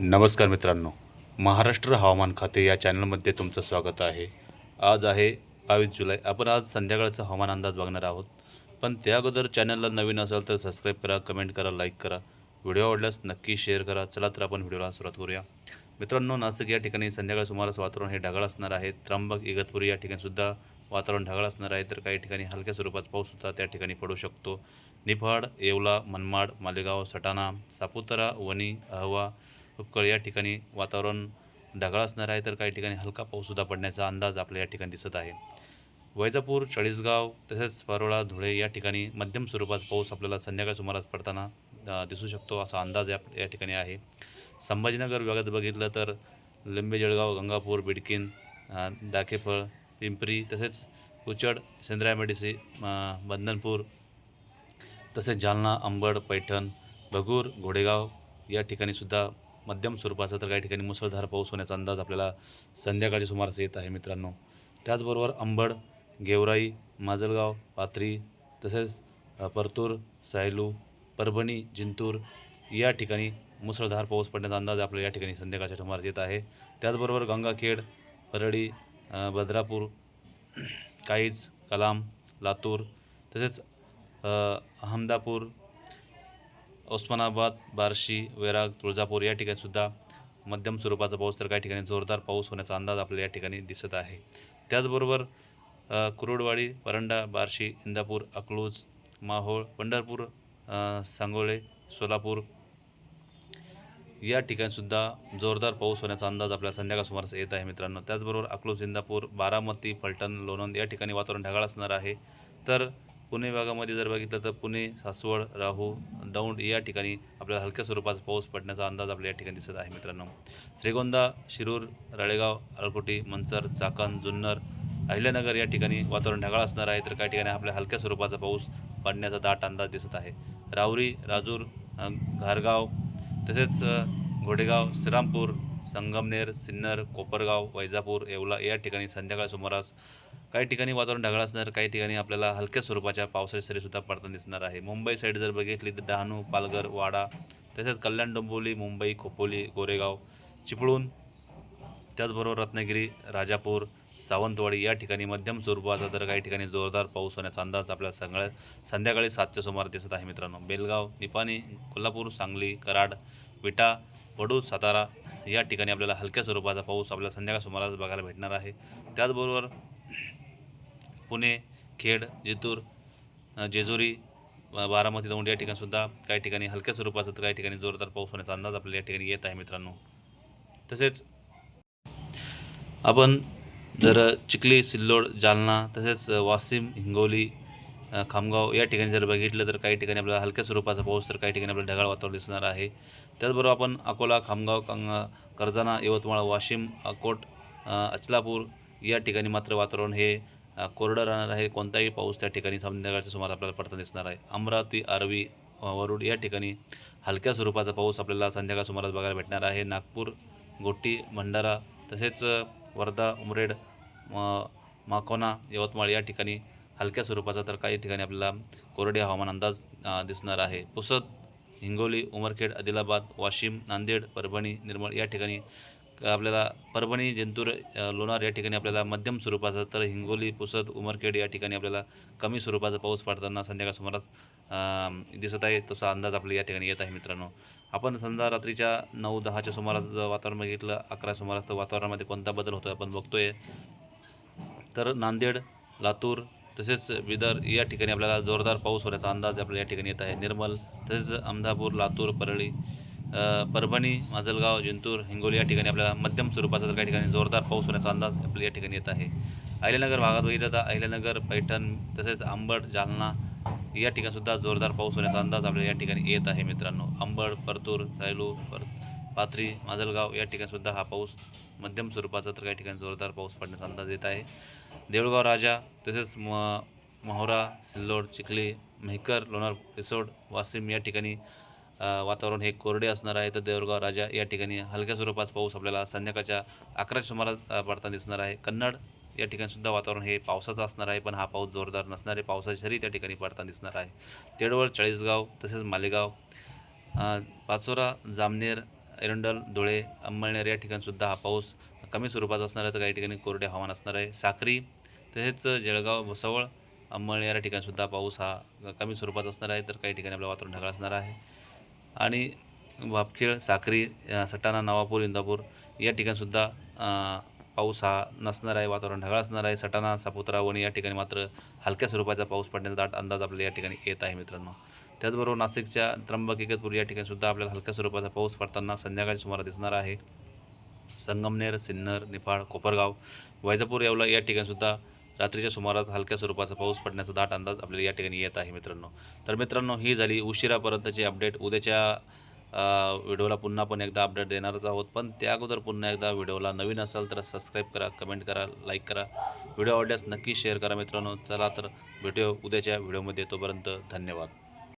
नमस्कार मित्रांनो. महाराष्ट्र हवामान खाते या चॅनलमध्ये तुमचं स्वागत आहे. आज आहे बावीस जुलै. आपण आज संध्याकाळचा हवामान अंदाज बघणार आहोत. पण त्या अगोदर चॅनलला नवीन असाल तर सबस्क्राईब करा कमेंट करा लाईक करा. व्हिडिओ आवडल्यास नक्की शेअर करा. चला तर आपण व्हिडिओला सुरुवात करूया. मित्रांनो नाशिक या ठिकाणी संध्याकाळ सुमारास वातावरण हे ढगाळ असणार आहे. त्र्यंबक इगतपुरी या ठिकाणीसुद्धा वातावरण ढगाळ असणार आहे. तर काही ठिकाणी हलक्या स्वरूपात पाऊससुद्धा त्या ठिकाणी पडू शकतो. निफाड येवला मनमाड मालेगाव सटाणा सापुतारा वणी अहवा उपकळ या ठिकाणी वातावरण ढगाळ असणार आहे तर काही ठिकाणी हलका पाऊससुद्धा पडण्याचा अंदाज आपल्या या ठिकाणी दिसत आहे. वैजापूर चाळीसगाव तसेच परोळा धुळे या ठिकाणी मध्यम स्वरूपाचा पाऊस आपल्याला संध्याकाळ सुमारास पडताना दिसू शकतो असा अंदाज या या ठिकाणी आहे. संभाजीनगर विभागात बघितलं तर लिंबे जळगाव गंगापूर बिडकीन डाकेफळ पिंपरी तसेच उचड सेंद्राय मेडिसी बंधनपूर तसेच जालना अंबड पैठण भगूर घोडेगाव या ठिकाणीसुद्धा मध्यम स्वरूपाचा तर काही ठिकाणी मुसळधार पाऊस होण्याचा अंदाज आपल्याला संध्याकाळच्या सुमारास येत आहे मित्रांनो. त्याचबरोबर अंबड गेवराई माजलगाव पाथरी तसेच परतूर सायलू परभणी जिंतूर या ठिकाणी मुसळधार पाऊस पडण्याचा अंदाज आपल्याला या ठिकाणी संध्याकाळच्या सुमारास येत आहे. त्याचबरोबर गंगाखेड परळी बद्रापूर काहीच कलाम लातूर तसेच अहमदापूर उस्मानाबाद बार्शी वैराग तुळजापूर या ठिकाणीसुद्धा मध्यम स्वरूपाचा पाऊस तर काही ठिकाणी जोरदार पाऊस होण्याचा अंदाज आपल्याला या ठिकाणी दिसत आहे. त्याचबरोबर कुरुडवाडी परंडा बार्शी इंदापूर अकलूज माहोळ पंढरपूर सांगोळे सोलापूर या ठिकाणीसुद्धा जोरदार पाऊस होण्याचा अंदाज आपल्या संध्याकाळ सुमारास येत आहे मित्रांनो. त्याचबरोबर अकलूज इंदापूर बारामती फलटण लोणंद या ठिकाणी वातावरण ढगाळ असणार आहे. तर पुणे भागामध्ये जर बघितलं तर पुणे सासवड राहू दौंड या ठिकाणी आपल्याला हलक्या स्वरूपाचा पाऊस पडण्याचा अंदाज आपल्या या ठिकाणी दिसत आहे मित्रांनो. श्रीगोंदा शिरूर राळेगाव अळकोटी मंचर चाकण जुन्नर अहिल्यानगर या ठिकाणी वातावरण ढगाळ असणार आहे तर काही ठिकाणी आपल्या हलक्या स्वरूपाचा पाऊस पडण्याचा दाट अंदाज दिसत आहे. राहुरी राजूर घारगाव तसेच घोडेगाव श्रीरामपूर संगमनेर सिन्नर कोपरगाव वैजापूर येवला या ठिकाणी संध्याकाळ सुमारास काही ठिकाणी वातावरण ढगाळ असणार काही ठिकाणी आपल्याला हलक्या स्वरूपाच्या पावसाच्या सरीसुद्धा पडताना दिसणार आहे. मुंबई साईड जर बघितली तर डहाणू पालघर वाडा तसेच कल्याण डोंबिवली मुंबई खोपोली गोरेगाव चिपळूण त्याचबरोबर रत्नागिरी राजापूर सावंतवाडी या ठिकाणी मध्यम स्वरूपाचा तर काही ठिकाणी जोरदार पाऊस होण्याचा अंदाज आपल्याला सगळ्या संध्याकाळी सातच्या सुमार दिसत आहे मित्रांनो. बेलगाव निपाणी कोल्हापूर सांगली कराड विटा वडूद सातारा या ठिकाणी आपल्याला हलक्या स्वरूपाचा पाऊस आपल्याला संध्याकाळ सुमारास बघायला भेटणार आहे. त्याचबरोबर पुणे खेड जितूर जेजुरी बारामती दौंड या ठिकाणीसुद्धा काही ठिकाणी हलक्या स्वरूपाचा तर काही ठिकाणी जोरदार पाऊस होण्याचा अंदाज आपल्याला या ठिकाणी येत आहे मित्रांनो. तसेच आपण जर चिखली सिल्लोड जालना तसेच वाशिम हिंगोली खामगाव या ठिकाणी जर बघितलं तर काही ठिकाणी आपल्याला हलक्या स्वरूपाचा पाऊस तर काही ठिकाणी आपल्याला ढगाळ वातावरण दिसणार आहे. त्याचबरोबर आपण अकोला खामगाव कंग कर्जाना यवतमाळ वाशिम अकोट अचलापूर या ठिकाणी मात्र वातावरण हे कोरडं राहणार आहे. कोणताही पाऊस त्या ठिकाणी संध्याकाळच्या सुमार आपल्याला पडताना दिसणार आहे. अमरावती आरवी वरुड या ठिकाणी हलक्या स्वरूपाचा पाऊस आपल्याला संध्याकाळ सुमारास बघायला भेटणार आहे. नागपूर गोटी भंडारा तसेच वर्धा उमरेड माकोना यवतमाळ या ठिकाणी हलक्या स्वरूपाचा तर काही ठिकाणी आपल्याला कोरडे हवामान अंदाज दिसणार आहे. पुसद हिंगोली उमरखेड आदिलाबाद वाशिम नांदेड परभणी निर्मळ या ठिकाणी आपल्याला परभणी जिंतूर लोणार या ठिकाणी आपल्याला मध्यम स्वरूपाचा तर हिंगोली पुसद उमरखेड या ठिकाणी आपल्याला कमी स्वरूपाचा पाऊस पडताना संध्याकाळ सुमारास दिसत आहे. तसा अंदाज आपल्या या ठिकाणी येत आहे मित्रांनो. आपण समजा रात्रीच्या नऊ दहाच्या सुमारास वातावरण बघितलं अकरा सुमारास तर वातावरणामध्ये कोणता बदल होतो आपण बघतोय. तर नांदेड लातूर तसेच बिदर या ठिकाणी आपल्याला जोरदार पाऊस होण्याचा अंदाज आपल्याला या ठिकाणी येत आहे. निर्मल तसेच अहमदापूर लातूर परळी परभणी माजलगाव जिंतूर हिंगोली या ठिकाणी आपल्याला मध्यम स्वरूपाचा तर काही ठिकाणी जोरदार पाऊस होण्याचा अंदाज आपल्या या ठिकाणी येत आहे. अहिल्यानगर भागात बघितलं तर अहिल्यानगर पैठण तसेच आंबड जालना या ठिकाणीसुद्धा जोरदार पाऊस होण्याचा अंदाज आपल्याला या ठिकाणी येत आहे मित्रांनो. आंबड परतूर सायलू पर पाथरी माजलगाव या ठिकाणीसुद्धा हा पाऊस मध्यम स्वरूपाचा तर काही ठिकाणी जोरदार पाऊस पडण्याचा अंदाज येत आहे. देऊळगाव राजा तसेच म मोहोरा सिल्लोड चिखली मेहकर लोणार रिसोड वाशिम या ठिकाणी वातावरण हे कोरडे असणार आहे. तर देवरगाव राजा या ठिकाणी हलक्या स्वरूपात पाऊस आपल्याला संध्याकाळच्या अकराच्या सुमारास पडताना दिसणार आहे. कन्नड या ठिकाणीसुद्धा वातावरण हे पावसाचं असणार आहे. पण हा पाऊस जोरदार नसणार आहे. पावसाची सरी त्या ठिकाणी पडताना दिसणार आहे. तेडवळ चाळीसगाव तसेच मालेगाव पाचोरा जामनेर एरंडल धुळे अंमळनेर या ठिकाणीसुद्धा हा पाऊस कमी स्वरूपाचा असणार आहे. तर काही ठिकाणी कोरडे हवामान असणार आहे. साक्री तसेच जळगाव भुसावळ अंमळनेर या ठिकाणीसुद्धा पाऊस हा कमी स्वरूपाचा असणार आहे. तर काही ठिकाणी आपलं वातावरण ढगाळ असणार आहे. आणि वापखेळ साक्री सटाणा नवापूर इंदापूर या ठिकाणीसुद्धा पाऊस हा नसणार आहे वातावरण ढगाळ असणार आहे. सटाणा सापुतरा वणी या ठिकाणी मात्र हलक्या स्वरूपाचा पाऊस पडण्याचा दाट अंदाज आपल्याला या ठिकाणी येत आहे मित्रांनो. त्याचबरोबर नाशिकच्या त्र्यंबकेकतपूर या ठिकाणीसुद्धा आपल्याला हलक्या स्वरूपाचा पाऊस पडताना संध्याकाळच्या सुमारास दिसणार आहे. संगमनेर सिन्नर निफाड कोपरगाव वैजापूर येवला या ठिकाणीसुद्धा रात्रीच्या सुमारास हलक्या स्वरूपाचा पाऊस पडण्याचा दाट अंदाज आपल्याला या ठिकाणी येत आहे मित्रांनो. तर मित्रांनो ही झाली उशिरापर्यंतची अपडेट उद्याच्या व्हिडिओला पुन्हा पण एकदा अपडेट देणारच आहोत. पण त्या अगोदर पुन्हा एकदा व्हिडिओला नवीन असाल तर सबस्क्राईब करा कमेंट करा लाईक करा. व्हिडिओ आवडल्यास नक्की शेअर करा मित्रांनो. चला तर भेटूया उद्याच्या व्हिडिओमध्ये. तोपर्यंत धन्यवाद.